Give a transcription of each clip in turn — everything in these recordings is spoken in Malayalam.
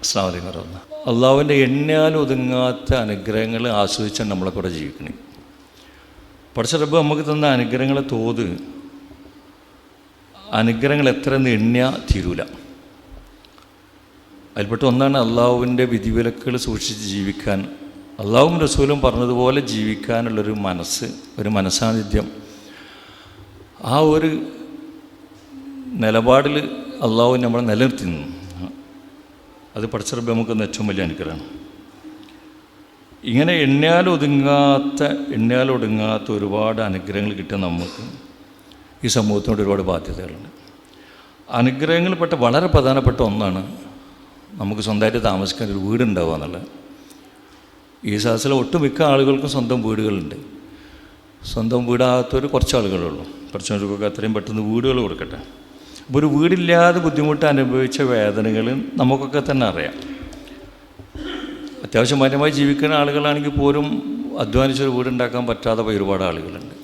അസ്സാം വലൈക്കും വരഹമുല്ല അള്ളാഹുവിന്റെ എണ്ണയാൽ ഒതുങ്ങാത്ത അനുഗ്രഹങ്ങൾ ആസ്വദിച്ചാണ് നമ്മളെ കൂടെ ജീവിക്കണേ. പഠിച്ച റബ്ബ് നമുക്ക് തന്ന അനുഗ്രഹങ്ങളെ തോത് അനുഗ്രഹങ്ങൾ എത്ര എന്ന് എണ്ണ തീരൂല. അതിൽപ്പെട്ട ഒന്നാണ് അള്ളാഹുവിന്റെ വിധിവിലക്കുകൾ സൂക്ഷിച്ച് ജീവിക്കാൻ. അള്ളാഹും റസൂലും പറഞ്ഞതുപോലെ ജീവിക്കാനുള്ളൊരു മനസ്സ് ഒരു മനസാന്നിധ്യം ആ ഒരു നിലപാടിൽ അള്ളാഹു നമ്മളെ നിലനിർത്തി നിന്നു അത് പഠിച്ചറബ് നമുക്കൊന്ന് ഏറ്റവും വലിയ അനുഗ്രഹമാണ്. ഇങ്ങനെ എണ്ണയാലൊതുങ്ങാത്ത ഒടുങ്ങാത്ത ഒരുപാട് അനുഗ്രഹങ്ങൾ കിട്ടിയ നമുക്ക് ഈ സമൂഹത്തിനോട് ഒരുപാട് ബാധ്യതകളുണ്ട്. അനുഗ്രഹങ്ങളിൽപ്പെട്ട വളരെ പ്രധാനപ്പെട്ട ഒന്നാണ് നമുക്ക് സ്വന്തമായിട്ട് താമസിക്കാൻ ഒരു വീടുണ്ടാവുക എന്നുള്ളത്. ഈ സാഹസിലെ ഒട്ടുമിക്ക ആളുകൾക്കും സ്വന്തം വീടുകളുണ്ട്. സ്വന്തം വീടാകാത്തവർ കുറച്ച് ആളുകളുള്ളൂ. കുറച്ചവർക്കൊക്കെ അത്രയും പെട്ടെന്ന് വീടുകൾ കൊടുക്കട്ടെ. ഒരു വീടില്ലാതെ ബുദ്ധിമുട്ട് അനുഭവിച്ച വേദനകൾ നമുക്കൊക്കെ തന്നെ അറിയാം. അത്യാവശ്യം മാന്യമായി ജീവിക്കുന്ന ആളുകളാണെങ്കിൽ പോലും അധ്വാനിച്ചൊരു വീടുണ്ടാക്കാൻ പറ്റാതെ പോയ ഒരുപാട് ആളുകളുണ്ട്.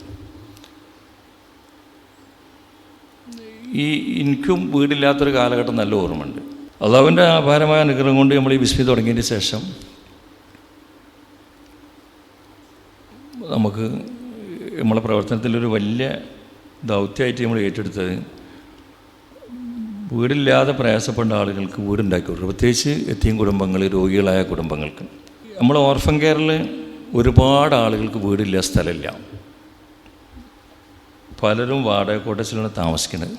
ഈ എനിക്കും വീടില്ലാത്തൊരു കാലഘട്ടം നല്ല ഓർമ്മയുണ്ട്. അള്ളാവിന്റെ അപാരമായ അനുഗ്രഹം കൊണ്ട് നമ്മൾ ഈ ബിസ്മി തുടങ്ങിയതിന് ശേഷം നമുക്ക് നമ്മളെ പ്രവർത്തനത്തിലൊരു വലിയ ദൗത്യമായിട്ട് നമ്മൾ ഏറ്റെടുത്തത് വീടില്ലാതെ പ്രയാസപ്പെട്ട ആളുകൾക്ക് വീടുണ്ടാക്കി കൊടുക്കുക പ്രത്യേകിച്ച് എത്തിയും കുടുംബങ്ങൾ രോഗികളായ കുടുംബങ്ങൾക്ക്. നമ്മൾ ഓർഫൻ കെയറിൽ ഒരുപാട് ആളുകൾക്ക് വീടില്ല സ്ഥലമില്ല. പലരും വാടക കോട്ടേഴ്സിലാണ് താമസിക്കുന്നത്.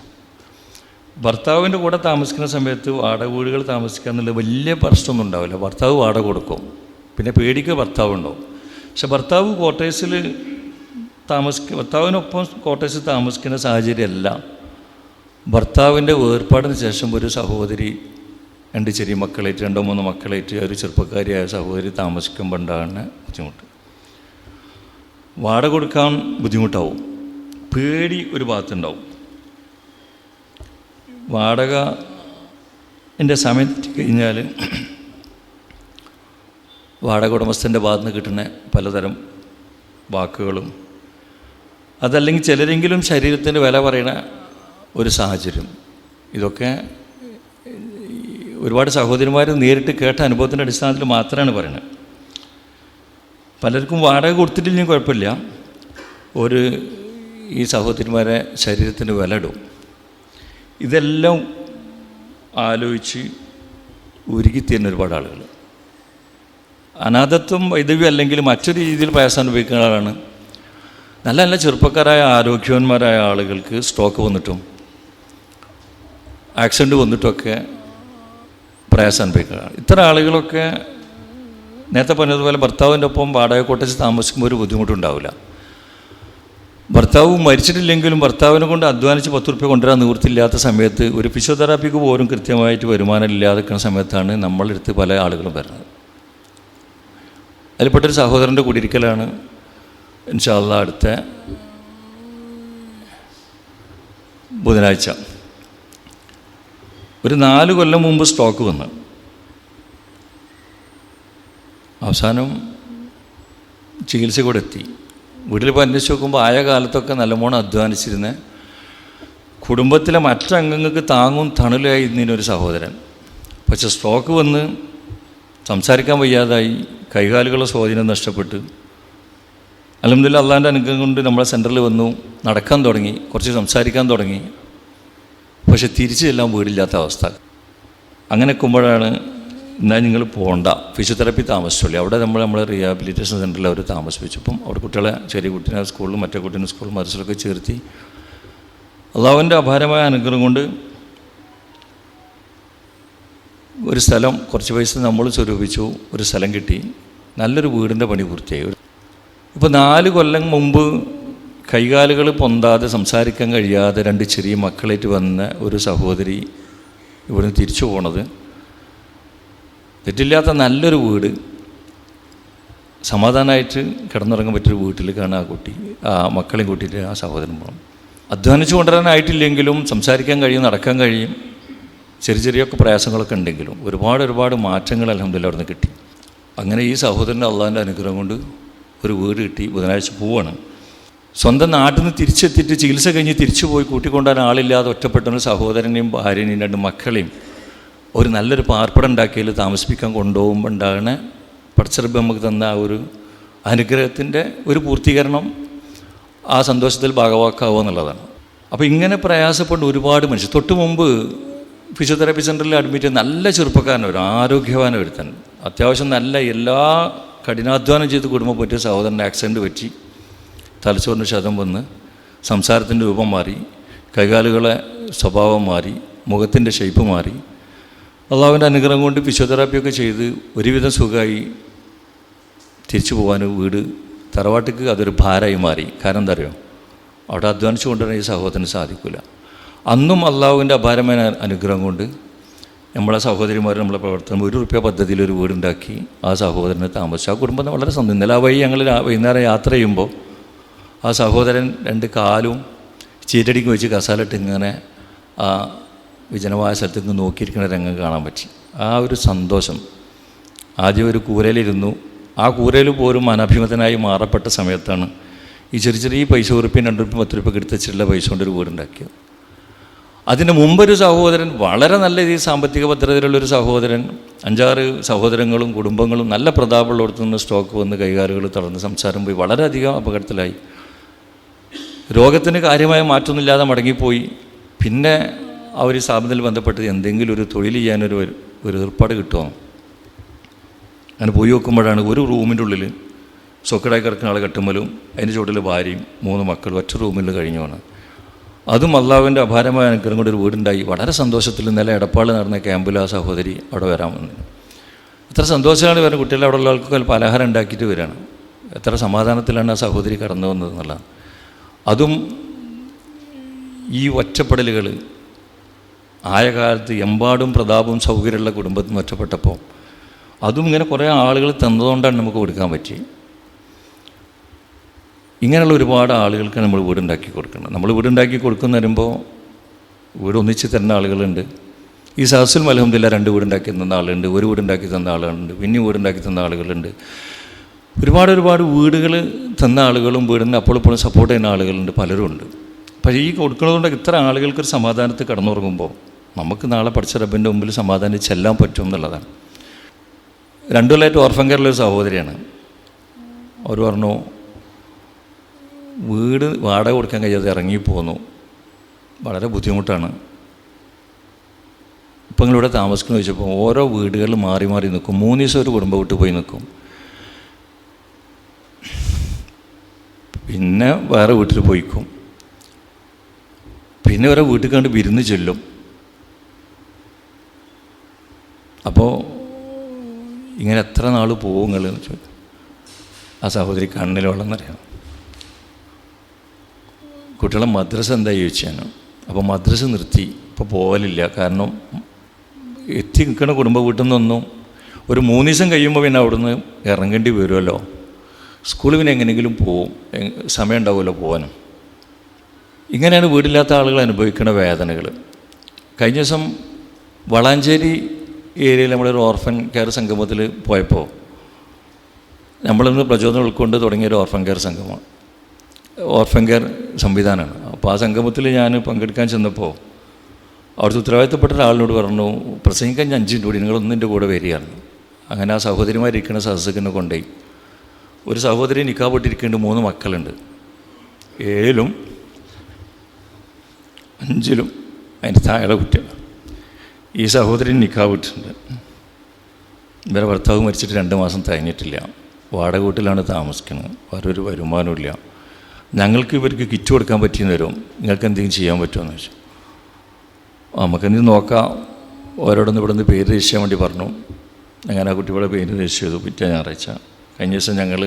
ഭർത്താവിന്റെ കൂടെ താമസിക്കുന്ന സമയത്ത് വാടക വീടുകൾ താമസിക്കുക എന്നുള്ള വലിയ പ്രശ്നമൊന്നും ഉണ്ടാവില്ല. ഭർത്താവ് വാടക കൊടുക്കും. പിന്നെ പേടിക്ക് ഭർത്താവ് ഉണ്ടാവും. പക്ഷെ ഭർത്താവ് കോട്ടേഴ്സിൽ താമസിക്ക ഭർത്താവിനൊപ്പം കോട്ടേഴ്സിൽ താമസിക്കുന്ന സാഹചര്യമല്ല. ഭർത്താവിന്റെ വേർപാടിന് ശേഷം ഒരു സഹോദരി രണ്ട് ചെറിയ മക്കളേറ്റ് രണ്ടോ മൂന്നോ മക്കളേറ്റ് ഒരു ചെറുപ്പക്കാരിയായ സഹോദരി താമസിക്കുമ്പോണ്ടാണ് ബുദ്ധിമുട്ട്. വാടക കൊടുക്കാൻ ബുദ്ധിമുട്ടാവും. പേടി ഒരു ഭാഗത്തുണ്ടാവും. വാടക എന്റെ സമയം കഴിഞ്ഞാൽ വാടക ഉടമസ്ഥന്റെ ഭാഗത്ത് നിന്ന് കിട്ടുന്ന പലതരം വാക്കുകളും അതല്ലെങ്കിൽ ചിലരെങ്കിലും ശരീരത്തിന്റെ വില പറയുന്ന ഒരു സാഹചര്യം. ഇതൊക്കെ ഒരുപാട് സഹോദരിമാർ നേരിട്ട് കേട്ട അനുഭവത്തിന്റെ അടിസ്ഥാനത്തിൽ മാത്രമാണ് പറയുന്നത്. പലർക്കും വാടക കൊടുത്തിട്ടില്ലെങ്കിൽ കുഴപ്പമില്ല. ഒരു ഈ സഹോദരിമാരെ ശരീരത്തിന് വില ഇടും. ഇതെല്ലാം ആലോചിച്ച് ഉരുകിത്തീരുന്ന ഒരുപാട് ആളുകൾ അനാഥത്വം വൈദവ്യം അല്ലെങ്കിൽ മറ്റൊരു രീതിയിൽ പ്രയാസം അനുഭവിക്കുന്ന ആളാണ്. നല്ല നല്ല ചെറുപ്പക്കാരായ ആരോഗ്യവാന്മാരായ ആളുകൾക്ക് സ്ട്രോക്ക് വന്നിട്ടും ആക്സിഡന്റ് വന്നിട്ടൊക്കെ പ്രയാസം അനുഭവിക്കുക ഇത്ര ആളുകളൊക്കെ നേരത്തെ പറഞ്ഞതുപോലെ ഭർത്താവിന്റെ ഒപ്പം വാടക കോട്ടേജ് താമസിക്കുമ്പോൾ ഒരു ബുദ്ധിമുട്ടുണ്ടാവില്ല. ഭർത്താവ് മരിച്ചിട്ടില്ലെങ്കിലും ഭർത്താവിനെ കൊണ്ട് അധ്വാനിച്ച് പത്ത് റുപ്യ കൊണ്ടുവരാൻ നിവൃത്തിയില്ലാത്ത സമയത്ത് ഒരു ഫിസിയോതെറാപ്പിക്ക് പോലും കൃത്യമായിട്ട് വരുമാനം ഇല്ലാതെ നിൽക്കുന്ന സമയത്താണ് നമ്മളെടുത്ത് പല ആളുകളും വരുന്നത്. അതിൽപ്പെട്ടൊരു സഹോദരന്റെ കുടിയിരിക്കലാണ് ഇൻഷാല്ല അടുത്ത ബുധനാഴ്ച. ഒരു നാല് കൊല്ലം മുമ്പ് സ്റ്റോക്ക് വന്ന്. അവസാനം ചികിത്സ കൂടെ എത്തി. വീട്ടിൽ ഇപ്പോൾ അന്വേഷിച്ച് നോക്കുമ്പോൾ ആയ കാലത്തൊക്കെ നല്ലവണ്ണം അധ്വാനിച്ചിരുന്ന കുടുംബത്തിലെ മറ്റംഗങ്ങൾക്ക് താങ്ങും തണലായി ഇരുന്നതിനൊരു സഹോദരൻ. പക്ഷെ സ്ട്രോക്ക് വന്ന് സംസാരിക്കാൻ വയ്യാതായി കൈകാലുകളുടെ സ്വാധീനം നഷ്ടപ്പെട്ട്. അലഹമില്ല അള്ളാന്റെ അനുഗ്രഹം കൊണ്ട് നമ്മളെ സെന്ററിൽ വന്നു നടക്കാൻ തുടങ്ങി കുറച്ച് സംസാരിക്കാൻ തുടങ്ങി. പക്ഷെ തിരിച്ചു ചെല്ലാൻ വീടില്ലാത്ത അവസ്ഥ. അങ്ങനെ നിൽക്കുമ്പോഴാണ് എന്നാൽ നിങ്ങൾ പോകണ്ട ഫിസിയോതെറാപ്പി താമസിച്ചുള്ളൂ അവിടെ നമ്മൾ നമ്മളെ റീഹാബിലിറ്റേഷൻ സെന്ററിൽ അവർ താമസിപ്പിച്ചപ്പം അവിടെ കുട്ടികളെ ചെറിയ കുട്ടീനെ സ്കൂളിലും മറ്റേ കുട്ടീനെ സ്കൂളിലും മദ്രസിലൊക്കെ ചേർത്തി അള്ളാഹുവിന്റെ അപാരമായ അനുഗ്രഹം കൊണ്ട് ഒരു സ്ഥലം കുറച്ച് പൈസ നമ്മൾ സ്വരൂപിച്ചു ഒരു സ്ഥലം കിട്ടി. നല്ലൊരു വീടിന്റെ പണി പൂർത്തിയായി. ഇപ്പോൾ നാല് കൊല്ലം മുമ്പ് കൈകാലുകൾ പൊന്താതെ സംസാരിക്കാൻ കഴിയാതെ രണ്ട് ചെറിയ മക്കളായിട്ട് വന്ന ഒരു സഹോദരി ഇവിടുന്ന് തിരിച്ചു പോണത്. തെറ്റില്ലാത്ത നല്ലൊരു വീട്. സമാധാനമായിട്ട് കിടന്നുറങ്ങാൻ പറ്റിയൊരു വീട്ടിൽ കാണാൻ ആ കുട്ടി ആ മക്കളെയും കൂട്ടിയിട്ട് ആ സഹോദരൻ പോകണം അധ്വാനിച്ചു കൊണ്ടുവരാനായിട്ടില്ലെങ്കിലും സംസാരിക്കാൻ കഴിയും നടക്കാൻ കഴിയും. ചെറിയ ചെറിയൊക്കെ പ്രയാസങ്ങളൊക്കെ ഉണ്ടെങ്കിലും ഒരുപാട് ഒരുപാട് മാറ്റങ്ങൾ അലഹമ്മദില്ല നിന്ന് കിട്ടി. അങ്ങനെ ഈ സഹോദരന്റെ അള്ളാഹിന്റെ അനുഗ്രഹം കൊണ്ട് ഒരു വീട് കിട്ടി ബുധനാഴ്ച പോവാണ്. സ്വന്തം നാട്ടിൽ നിന്ന് തിരിച്ചെത്തിയിട്ട് ചികിത്സ കഴിഞ്ഞ് തിരിച്ചു പോയി കൂട്ടിക്കൊണ്ടുവരാൻ ആളില്ലാതെ ഒറ്റപ്പെട്ട ഒരു സഹോദരനെയും ഭാര്യനെയും രണ്ട് മക്കളെയും ഒരു നല്ലൊരു പാർപ്പിടം ഉണ്ടാക്കിയതിൽ താമസിപ്പിക്കാൻ കൊണ്ടുപോകുമ്പോൾ ഉണ്ടാകുന്ന പടച്ചെറുപ്പ് നമുക്ക് തന്ന ആ ഒരു അനുഗ്രഹത്തിന്റെ ഒരു പൂർത്തീകരണം ആ സന്തോഷത്തിൽ ഭാഗവാക്കാവുക എന്നുള്ളതാണ്. അപ്പോൾ ഇങ്ങനെ പ്രയാസപ്പെട്ട് ഒരുപാട് മനുഷ്യർ തൊട്ട് മുമ്പ് ഫിസിയോതെറാപ്പി സെന്ററിൽ അഡ്മിറ്റ് നല്ല ചെറുപ്പക്കാരൻ ഒരു ആരോഗ്യവാന ഒരുത്തൻ. അത്യാവശ്യം നല്ല എല്ലാ കഠിനാധ്വാനം ചെയ്ത് കുടുംബം പറ്റിയ സഹോദരന്റെ ആക്സിഡന്റ് പറ്റി. തലച്ചോറിന് ക്ഷതം വന്ന് സംസാരത്തിന്റെ രൂപം മാറി കൈകാലുകളെ സ്വഭാവം മാറി മുഖത്തിന്റെ ഷേപ്പ് മാറി. അള്ളാഹുവിന്റെ അനുഗ്രഹം കൊണ്ട് ഫിസിയോതെറാപ്പിയൊക്കെ ചെയ്ത് ഒരുവിധം സുഖമായി തിരിച്ചു പോകാൻ വീട് തറവാട്ടിക്ക് അതൊരു ഭാരമായി മാറി. കാരണം എന്താ അറിയോ? അവിടെ അധ്വാനിച്ചു കൊണ്ടുവരാൻ ഈ സഹോദരന് സാധിക്കില്ല അന്നും അള്ളാഹുവിന്റെ അപാരമായ അനുഗ്രഹം കൊണ്ട് നമ്മളെ സഹോദരിമാർ നമ്മളെ പ്രവർത്തനം ഒരു റുപ്യ പദ്ധതിയിൽ ഒരു വീടുണ്ടാക്കി ആ സഹോദരനെ താമസിച്ചു. ആ കുടുംബം വളരെ സന്തോഷം. ഇന്നലെ ആ വഴി ഞങ്ങൾ വൈകുന്നേരം യാത്ര ചെയ്യുമ്പോൾ ആ സഹോദരൻ രണ്ട് കാലും ചീറ്റടിക്ക് വെച്ച് കസാലിട്ട് ഇങ്ങനെ ആ വിജനമായ സ്ഥലത്തേക്ക് നോക്കിയിരിക്കുന്ന രംഗം കാണാൻ പറ്റി. ആ ഒരു സന്തോഷം. ആദ്യം ഒരു കൂരയിലിരുന്നു. ആ കൂരയിൽ പോലും അനഭിമതനായി മാറപ്പെട്ട സമയത്താണ് ഈ ചെറിയ ചെറിയ പൈസ ഉറുപ്പിയും രണ്ട് ഉറുപ്പിയും പത്ത് ഉറുപ്പ്യം എടുത്തുവെച്ചിട്ടുള്ള പൈസ കൊണ്ട് ഒരു വീടുണ്ടാക്കിയത്. അതിന് മുമ്പൊരു സഹോദരൻ വളരെ നല്ല രീതിയിൽ സാമ്പത്തിക ഭദ്രതയിലുള്ളൊരു സഹോദരൻ അഞ്ചാറ് സഹോദരങ്ങളും കുടുംബങ്ങളും നല്ല പ്രതാപമുള്ളിടത്തു നിന്ന് സ്റ്റോക്ക് വന്ന് കൈകാലുകൾ തളർന്ന് സംസാരം പോയി. വളരെയധികം അപകടത്തിലായി. രോഗത്തിന് കാര്യമായ മാറ്റമൊന്നുമില്ലാതെ മടങ്ങിപ്പോയി. പിന്നെ അവർ സ്ഥാപനത്തിൽ ബന്ധപ്പെട്ട് എന്തെങ്കിലും ഒരു തൊഴിൽ ചെയ്യാനൊരു ഒരു ഏർപ്പാട് കിട്ടുമോ? അങ്ങനെ പോയി നോക്കുമ്പോഴാണ് ഒരു റൂമിന്റെ ഉള്ളിൽ സൊക്കടായി കിടക്കുന്ന ആൾ കെട്ടുമ്മലും അതിന്റെ ചുവട്ടിൽ ഭാര്യയും മൂന്ന് മക്കളും ഒറ്റ റൂമിൽ കഴിഞ്ഞുമാണ് അതും അള്ളാഹുവിന്റെ അപാരമായ അനുഗ്രഹം കൊണ്ട് ഒരു വീടുണ്ടായി. വളരെ സന്തോഷത്തിൽ ഇന്നലെ എടപ്പാളിൽ നടന്ന ക്യാമ്പിൽ ആ സഹോദരി അവിടെ വരാൻ വന്നു. എത്ര സന്തോഷമാണ് വരുന്നത് കുട്ടികളെ അവിടെ ഉള്ള ആൾക്കൊക്കെ പലഹാരം ഉണ്ടാക്കിയിട്ട് വരികയാണ്. എത്ര സമാധാനത്തിലാണ് ആ സഹോദരി കടന്നു വന്നത് എന്നുള്ളതാണ്. അതും ഈ ഒറ്റപ്പെടലുകൾ ആയ കാലത്ത് എമ്പാടും പ്രതാപവും സൗകര്യമുള്ള കുടുംബത്തിൽ നിന്ന് ഒറ്റപ്പെട്ടപ്പോൾ അതും ഇങ്ങനെ കുറേ ആളുകൾ തന്നതുകൊണ്ടാണ് നമുക്ക് കൊടുക്കാൻ പറ്റി. ഇങ്ങനെയുള്ള ഒരുപാട് ആളുകൾക്ക് നമ്മൾ വീടുണ്ടാക്കി കൊടുക്കണം. നമ്മൾ വീടുണ്ടാക്കി കൊടുക്കുന്ന വരുമ്പോൾ വീട് ഒന്നിച്ച് തരുന്ന ആളുകളുണ്ട്. ഈ സഹസിൽ മലഹമ്മദില്ല രണ്ട് വീടുണ്ടാക്കി തന്ന ആളുണ്ട് ഒരു വീടുണ്ടാക്കി തന്ന ആളുണ്ട് പിന്നെ വീടുണ്ടാക്കി തന്ന ആളുകളുണ്ട്. ഒരുപാട് ഒരുപാട് വീടുകൾ തന്ന ആളുകളും വീടിന് അപ്പോൾ ഇപ്പോഴും സപ്പോർട്ട് ചെയ്യുന്ന ആളുകളുണ്ട് പലരും ഉണ്ട്. പക്ഷേ ഈ കൊടുക്കുന്നതുകൊണ്ട് ഇത്ര ആളുകൾക്ക് ഒരു സമാധാനത്തിൽ കടന്നുറങ്ങുമ്പോൾ നമുക്ക് നാളെ പഠിച്ച റബ്ബിന്റെ മുമ്പിൽ സമാധാനം ചെല്ലാൻ പറ്റും എന്നുള്ളതാണ്. രണ്ടു കൊല്ലമായിട്ട് ഓർഫൻ കെയറിലൊരു സഹോദരിയാണ്. അവർ പറഞ്ഞു വീട് വാടക കൊടുക്കാൻ കഴിയാതെ ഇറങ്ങിപ്പോന്നു വളരെ ബുദ്ധിമുട്ടാണ്. ഇപ്പം നിങ്ങളിവിടെ താമസിക്കുന്നു. ചോദിച്ചപ്പോൾ ഓരോ വീടുകളിൽ മാറി മാറി നിൽക്കും. മൂന്ന് ദിവസം ഒരു കുടുംബം വിട്ട് പോയി നിൽക്കും. പിന്നെ വേറെ വീട്ടിൽ പോയിക്കും. പിന്നെ ഓരോ വീട്ടിൽ കണ്ട് വിരുന്ന് ചെല്ലും. അപ്പോൾ ഇങ്ങനെ എത്ര നാൾ നിങ്ങൾ എന്ന് ആ സഹോദരി കണ്ണിൽ വെള്ളം നിറയാം കുട്ടികളെ മദ്രസ എന്താ ചോദിച്ചാണ് അപ്പോൾ മദ്രസ നിർത്തി. ഇപ്പോൾ പോകലില്ല കാരണം എത്തി നിൽക്കുന്ന കുടുംബ വീട്ടിൽ നിന്നൊന്നും ഒരു മൂന്ന് ദിവസം കഴിയുമ്പോൾ പിന്നെ അവിടുന്ന് ഇറങ്ങേണ്ടി വരുമല്ലോ സ്കൂളിൽ പിന്നെ എങ്ങനെയെങ്കിലും പോവും. സമയം ഉണ്ടാവുമല്ലോ പോകാനും ഇങ്ങനെയാണ് വീടില്ലാത്ത ആളുകൾ അനുഭവിക്കുന്ന വേദനകൾ. കഴിഞ്ഞ ദിവസം വളാഞ്ചേരി ഏരിയയിൽ നമ്മളൊരു ഓർഫൻ കെയർ സംഗമത്തിൽ പോയപ്പോൾ നമ്മളിന്ന് പ്രചോദനം ഉൾക്കൊണ്ട് തുടങ്ങിയ ഒരു ഓർഫൻ കെയർ സംഗമമാണ് ഓർഫൻ കെയർ സംവിധാനമാണ്. അപ്പോൾ ആ സംഗമത്തിൽ ഞാൻ പങ്കെടുക്കാൻ ചെന്നപ്പോൾ അവിടുത്തെ ഉത്തരവാദിത്തപ്പെട്ട ഒരാളിനോട് പറഞ്ഞു പ്രസംഗിക്കാൻ ഞാൻ അഞ്ചിന്റെ കൂടി നിങ്ങളൊന്നിന്റെ കൂടെ വരികയാണ്. അങ്ങനെ ആ സഹോദരിമാരിക്കുന്ന സദസ്സക്കിനെ കൊണ്ടുപോയി. ഒരു സഹോദരി നിക്കാപ്പൊട്ടിരിക്കുന്നുണ്ട് മൂന്ന് മക്കളുണ്ട്. ഏഴിലും അഞ്ചിലും അതിന്റെ താഴെ കുട്ടികൾ ഈ സഹോദരി നിക്കാവ് വിട്ടിട്ടുണ്ട്. ഇവരെ ഭർത്താവ് മരിച്ചിട്ട് രണ്ട് മാസം തികഞ്ഞിട്ടില്ല വാടക വീട്ടിലാണ് താമസിക്കുന്നത്. വേറെ ഒരു വരുമാനമില്ല ഞങ്ങൾക്ക് ഇവർക്ക് കിറ്റ് കൊടുക്കാൻ പറ്റിയെന്ന് വരും. നിങ്ങൾക്ക് എന്തെങ്കിലും ചെയ്യാൻ പറ്റുമെന്ന് ചോദിച്ചു. നമുക്കെന്തെങ്കിലും നോക്കാം. ഓരോടൊന്ന് ഇവിടെ നിന്ന് പേര് രജിസ്റ്റർ ചെയ്യാൻ വേണ്ടി പറഞ്ഞു. അങ്ങനെ ആ കുട്ടികളുടെ പേര് രജിസ്റ്റർ ചെയ്തു പിറ്റേ ഞായറാഴ്ച. കഴിഞ്ഞ ദിവസം ഞങ്ങൾ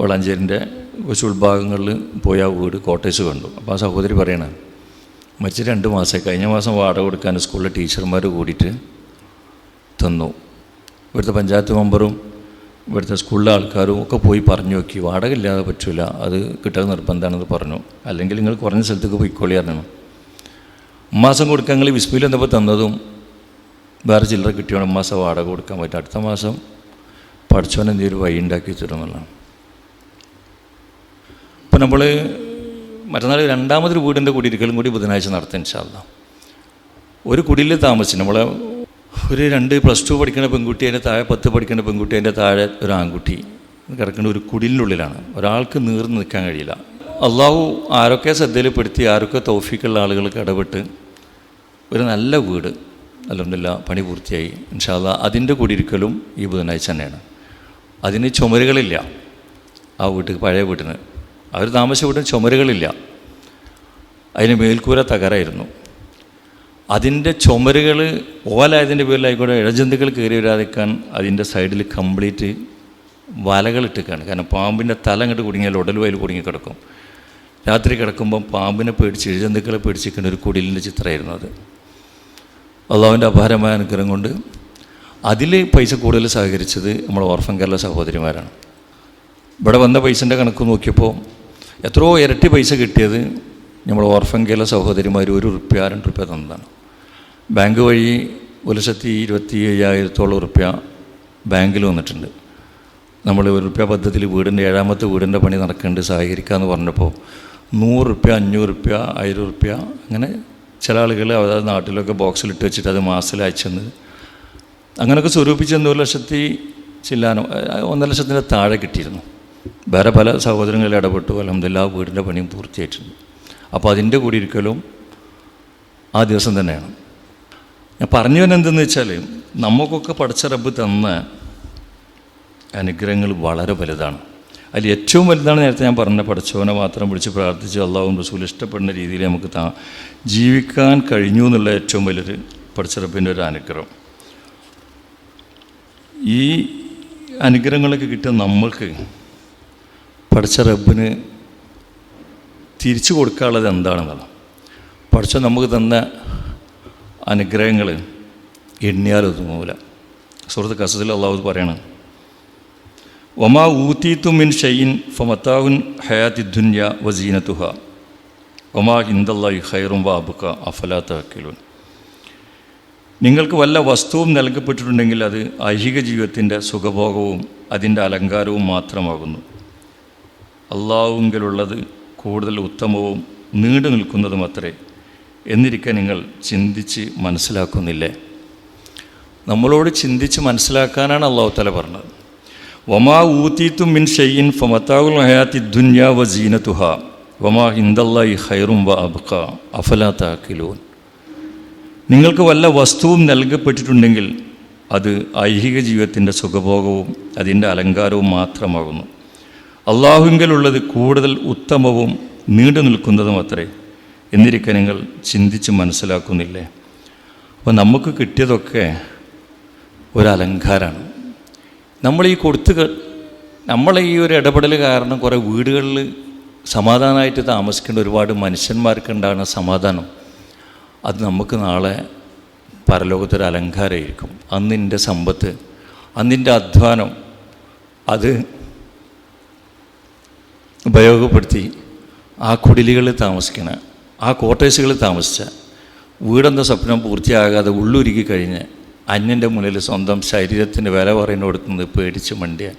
വളാഞ്ചേരിന്റെ കൊച്ചു ഉൾഭാഗങ്ങളിൽ പോയി ആ വീട് കോട്ടേഴ്സ് കണ്ടു. അപ്പോൾ ആ സഹോദരി പറയണേ മരിച്ച് രണ്ട് മാസമായി. കഴിഞ്ഞ മാസം വാടക കൊടുക്കാൻ സ്കൂളിലെ ടീച്ചർമാർ കൂടിയിട്ട് തന്നു. ഇവിടുത്തെ പഞ്ചായത്ത് മെമ്പറും ഇവിടുത്തെ സ്കൂളിലെ ആൾക്കാരും ഒക്കെ പോയി പറഞ്ഞു നോക്കി. വാടക ഇല്ലാതെ പറ്റില്ല അത് കിട്ടാൻ നിർബന്ധമാണെന്ന് പറഞ്ഞു. അല്ലെങ്കിൽ നിങ്ങൾ കുറഞ്ഞ സ്ഥലത്തേക്ക് പോയിക്കോളി അറിയണം മാസം കൊടുക്കാൻ നിങ്ങൾ വിസ്പിയിൽ എന്തപ്പോൾ തന്നതും വേറെ ചില്ലറ കിട്ടിയാണ് മാസം വാടക കൊടുക്കാൻ പറ്റും. അടുത്ത മാസം പഠിച്ചവൻ എന്തെങ്കിലും വഴി ഉണ്ടാക്കി തരുമെന്നാണ് ഇപ്പം നമ്മൾ മറ്റന്നാൾ രണ്ടാമതൊരു വീടിന്റെ കുടിയിരിക്കലും കൂടി ബുധനാഴ്ച നടത്താൻ ഇൻഷാല്ല ഒരു കുടിയിൽ താമസിച്ചു നമ്മളെ ഒരു രണ്ട് പ്ലസ് ടു പഠിക്കുന്ന പെൺകുട്ടി അതിന്റെ താഴെ പത്ത് പഠിക്കുന്ന പെൺകുട്ടി അതിന്റെ താഴെ ഒരു ആൺകുട്ടി കിടക്കുന്ന ഒരു കുടിലിനുള്ളിലാണ് ഒരാൾക്ക് നീർന്ന് നിൽക്കാൻ കഴിയില്ല. അള്ളാഹു ആരൊക്കെ ശ്രദ്ധയിൽപ്പെടുത്തി ആരൊക്കെ തൗഫീക്കുള്ള ആളുകൾക്ക് ഇടപെട്ട് ഒരു നല്ല വീട് അലഹമില്ല പണി പൂർത്തിയായി. ഇൻഷാല്ല അതിന്റെ കുടിയിരിക്കലും ഈ ബുധനാഴ്ച തന്നെയാണ്. അതിന് ചുമരുകളില്ല ആ വീട്ടിൽ പഴയ വീട്ടിന്. അവർ താമസിച്ച വീട്ടിന് ചുമരുകളില്ല. അതിന് മേൽക്കൂര തകരായിരുന്നു. അതിന്റെ ചുമരുകൾ ഓലായതിന്റെ പേരിലായിക്കോട്ടെ ഇഴജന്തുക്കൾ കയറി വരാതിരിക്കാൻ അതിന്റെ സൈഡിൽ കംപ്ലീറ്റ് വലകളിട്ടിക്കാണ് കാരണം പാമ്പിന്റെ തല അങ്ങോട്ട് കുടുങ്ങിയാൽ ഉടൽ വയൽ കുടുങ്ങി കിടക്കും. രാത്രി കിടക്കുമ്പം പാമ്പിനെ പേടിച്ച് ഇഴജന്തുക്കളെ പേടിച്ചിരിക്കുന്ന ഒരു കുടിലിന്റെ ചിത്രമായിരുന്നു അത്. അള്ളാഹുവിന്റെ അപാരമായ അനുഗ്രഹം കൊണ്ട് അതിൽ പൈസ കൂടുതൽ സഹകരിച്ചത് നമ്മൾ ഓർഫൻ കേരള സഹോദരിമാരാണ്. ഇവിടെ വന്ന പൈസന്റെ കണക്ക് നോക്കിയപ്പോൾ എത്രയോ ഇരട്ടി പൈസ കിട്ടിയത് നമ്മൾ ഓർഫൻ കേരള സഹോദരിമാർ ഒരു റുപ്യ രണ്ട് റുപ്യ തന്നതാണ്. ബാങ്ക് വഴി ഒരു ലക്ഷത്തി ഇരുപത്തി അയ്യായിരത്തോളം റുപ്യ ബാങ്കിൽ വന്നിട്ടുണ്ട്. നമ്മൾ ഒരു റുപ്യ പദ്ധതിയിൽ വീടിന്റെ ഏഴാമത്തെ വീടിന്റെ പണി നടക്കുന്നുണ്ട് സഹകരിക്കാമെന്ന് പറഞ്ഞപ്പോൾ നൂറ് റുപ്യ അഞ്ഞൂറ് റുപ്യ ആയിരം റുപ്യ അങ്ങനെ ചില ആളുകൾ അതായത് നാട്ടിലൊക്കെ ബോക്സിലിട്ട് വെച്ചിട്ട് അത് മാസത്തിൽ അയച്ചെന്ന് അങ്ങനെയൊക്കെ സ്വരൂപിച്ചെന്ന് ഒരു ലക്ഷത്തി ചില്ലാനോ ഒന്നര ലക്ഷത്തിന്റെ താഴെ കിട്ടിയിരുന്നു. വേറെ പല സഹോദരങ്ങളിൽ ഇടപെട്ടു. അലഹമില്ല വീടിന്റെ പണിയും പൂർത്തിയായിട്ടുണ്ട്. അപ്പോൾ അതിന്റെ കൂടി ഇരിക്കലും ആ ദിവസം തന്നെയാണ്. ഞാൻ പറഞ്ഞു തന്നെ എന്തെന്ന് വെച്ചാൽ നമുക്കൊക്കെ പഠിച്ച റബ്ബ് തന്ന അനുഗ്രഹങ്ങൾ വളരെ വലുതാണ്. അതിൽ ഏറ്റവും വലുതാണ് നേരത്തെ ഞാൻ പറഞ്ഞ പഠിച്ചവനെ മാത്രം വിളിച്ച് പ്രാർത്ഥിച്ച് അള്ളാഹും റസൂൽ ഇഷ്ടപ്പെടുന്ന രീതിയിൽ നമുക്ക് താ ജീവിക്കാൻ കഴിഞ്ഞു എന്നുള്ള ഏറ്റവും വലിയൊരു പഠിച്ചറപ്പിന്റെ ഒരു അനുഗ്രഹം. ഈ അനുഗ്രഹങ്ങളൊക്കെ കിട്ടിയ നമ്മൾക്ക് പഠിച്ച റബ്ബിന് തിരിച്ചു കൊടുക്കാനുള്ളത് എന്താണെന്നാണ് പഠിച്ച നമുക്ക് തന്ന അനുഗ്രഹങ്ങൾ എണ്ണിയാലൊതുങ്ങൂല സുഹൃത്ത് കസത്തിൽ അള്ളാഹു പറയണം ഒമാ ഊത്തീത്തു മിൻ ഷെയ്യിൻ ഫമത്താവുൻ ഹയാത്തി ദുന്യ വസീനത്തുഹ ഒമാ ഹിന്ദല്ലാഹി ഹൈറും വാബുക്ക അഫലാത്ത ഹക്കിലുൻ നിങ്ങൾക്ക് വല്ല വസ്തുവും നൽകപ്പെട്ടിട്ടുണ്ടെങ്കിൽ അത് ഐഹിക ജീവിതത്തിന്റെ സുഖഭോഗവും അതിന്റെ അലങ്കാരവും മാത്രമാകുന്നു. അള്ളാവുങ്കിലുള്ളത് കൂടുതൽ ഉത്തമവും നീണ്ടു നിൽക്കുന്നതും അത്രേ. എന്നിരിക്കെ നിങ്ങൾ ചിന്തിച്ച് മനസ്സിലാക്കുന്നില്ലേ? നമ്മളോട് ചിന്തിച്ച് മനസ്സിലാക്കാനാണ് അള്ളാഹു തല പറഞ്ഞത്. വമാ ഊത്തീത്തും മിൻ ഷെയ്യിൻ ഫമത്താവുൽ ഹയാത്തി ദുന്യാ വ ജീനത്തുഹ വമാ ഹിന്ദല്ലായി ഹൈറും വ അബ്ക അഫലാത്താക്കിലൂൻ നിങ്ങൾക്ക് വല്ല വസ്തുവും നൽകപ്പെട്ടിട്ടുണ്ടെങ്കിൽ അത് ഐഹിക ജീവിതത്തിന്റെ സുഖഭോഗവും അതിന്റെ അലങ്കാരവും മാത്രമാകുന്നു. അള്ളാഹുങ്കലുള്ളത് കൂടുതൽ ഉത്തമവും നീണ്ടു നിൽക്കുന്നതും അത്രേ. എന്നിരിക്കെ നിങ്ങൾ ചിന്തിച്ച് മനസ്സിലാക്കുന്നില്ലേ? അപ്പോൾ നമുക്ക് കിട്ടിയതൊക്കെ ഒരലങ്കാരമാണ് നമ്മൾ ഈ കൊടുത്ത് നമ്മളെ ഈ ഒരു ഇടപെടൽ കാരണം കുറേ വീടുകളിൽ സമാധാനമായിട്ട് താമസിക്കേണ്ട ഒരുപാട് മനുഷ്യന്മാർക്കുണ്ടാകുന്ന സമാധാനം. അത് നമുക്ക് നാളെ പരലോകത്തൊരു അലങ്കാരമായിരിക്കും. അന്നിന്റെ സമ്പത്ത് അന്നിന്റെ അധ്വാനം അത് ഉപയോഗപ്പെടുത്തി ആ കുടിലുകളിൽ താമസിക്കണ ആ ക്വാർട്ടേഴ്സുകളിൽ താമസിച്ച വീടെന്ന സ്വപ്നം പൂർത്തിയാകാതെ ഉള്ളുരുക്കി കഴിഞ്ഞ് അന്യന്റെ മുന്നിൽ സ്വന്തം ശരീരത്തിന്റെ വില പറയുന്നിടത്തുനിന്ന് പേടിച്ച് മണ്ടിയ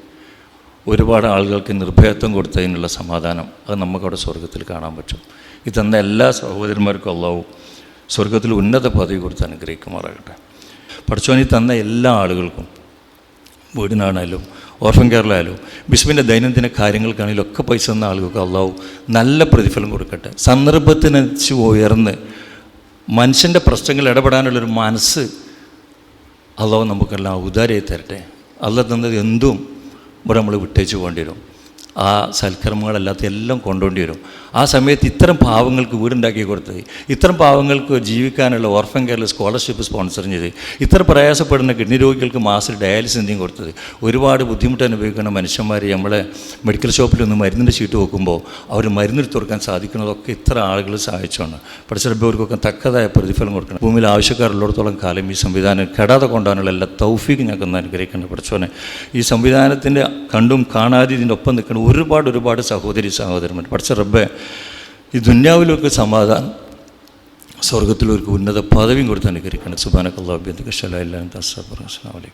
ഒരുപാട് ആളുകൾക്ക് നിർഭയത്വം കൊടുത്തതിനുള്ള സമാധാനം അത് നമുക്കവിടെ സ്വർഗത്തിൽ കാണാൻ പറ്റും. ഇതെന്ന എല്ലാ സഹോദരന്മാർക്കും അള്ളാഹു സ്വർഗത്തിൽ ഉന്നത പദവി കൊടുത്ത് അനുഗ്രഹിക്കുമാറാകട്ടെ. പഠിച്ചോനി തന്ന എല്ലാ ആളുകൾക്കും വീടിനാണേലും ഓർഫൻ കേരളമായാലും ബിസ്മിന്റെ ദൈനംദിന കാര്യങ്ങൾക്കാണെങ്കിലും ഒക്കെ പൈസ തന്ന ആളുകൾക്ക് അള്ളാഹു നല്ല പ്രതിഫലം കൊടുക്കട്ടെ. സന്ദർഭത്തിനച്ച് ഉയർന്ന് മനുഷ്യന്റെ പ്രശ്നങ്ങൾ ഇടപെടാനുള്ളൊരു മനസ്സ് അള്ളാഹു നമുക്കെല്ലാം ഉദാരയായി തരട്ടെ. അല്ല തന്നത് എന്തും ഇവിടെ നമ്മൾ വിട്ടേച്ച് പോകേണ്ടി വരും. ആ സൽക്കർമ്മങ്ങളല്ലാത്ത എല്ലാം കൊണ്ടുപോകേണ്ടി വരും. ആ സമയത്ത് ഇത്തരം പാവങ്ങൾക്ക് വീടുണ്ടാക്കി കൊടുത്ത് ഇത്തരം പാവങ്ങൾക്ക് ജീവിക്കാനുള്ള ഓർഫൻ കേരള സ്കോളർഷിപ്പ് സ്പോൺസർ ചെയ്ത് ഇത്ര പ്രയാസപ്പെടുന്ന കിഡ്നി രോഗികൾക്ക് മാസം ഡയാലിസിസ് എന്തെങ്കിലും കൊടുത്തത് ഒരുപാട് ബുദ്ധിമുട്ട് അനുഭവിക്കുന്ന മനുഷ്യന്മാർ നമ്മളെ മെഡിക്കൽ ഷോപ്പിൽ ഒന്ന് മരുന്നിന്റെ ഷീറ്റ് വെക്കുമ്പോൾ അവർ മരുന്നെടുത്ത് കൊടുക്കാൻ സാധിക്കുന്നതൊക്കെ ഇത്ര ആളുകൾ സഹായിച്ചാണ് പഠിച്ചവർക്കൊക്കെ തക്കതായ പ്രതിഫലം കൊടുക്കണം. ഭൂമിയിൽ ആവശ്യക്കാരുള്ളിടത്തോളം കാലം ഈ സംവിധാനം കെടാതെ കൊണ്ടുപോകാനുള്ള എല്ലാ തൗഫീക്ക് ഞങ്ങൾക്ക് അനുഗ്രഹിക്കേണ്ട പഠിച്ചോനെ ഈ സംവിധാനത്തിന്റെ കണ്ടും കാണാതെ ഇതിന്റെ ഒപ്പം നിൽക്കുന്ന ഒരുപാട് ഒരുപാട് സഹോദരി സഹോദരന്മാർ പഠിച്ച റബ്ബെ ഈ ദുന്യാവിലൊക്കെ സമാധാനം സ്വർഗത്തിലൊരു ഉന്നത പദവിയും കൊടുത്ത് അനുകരിക്കണം സുബാനക്കല്ലാ എല്ലാം അസ്സാം വലൈക്കും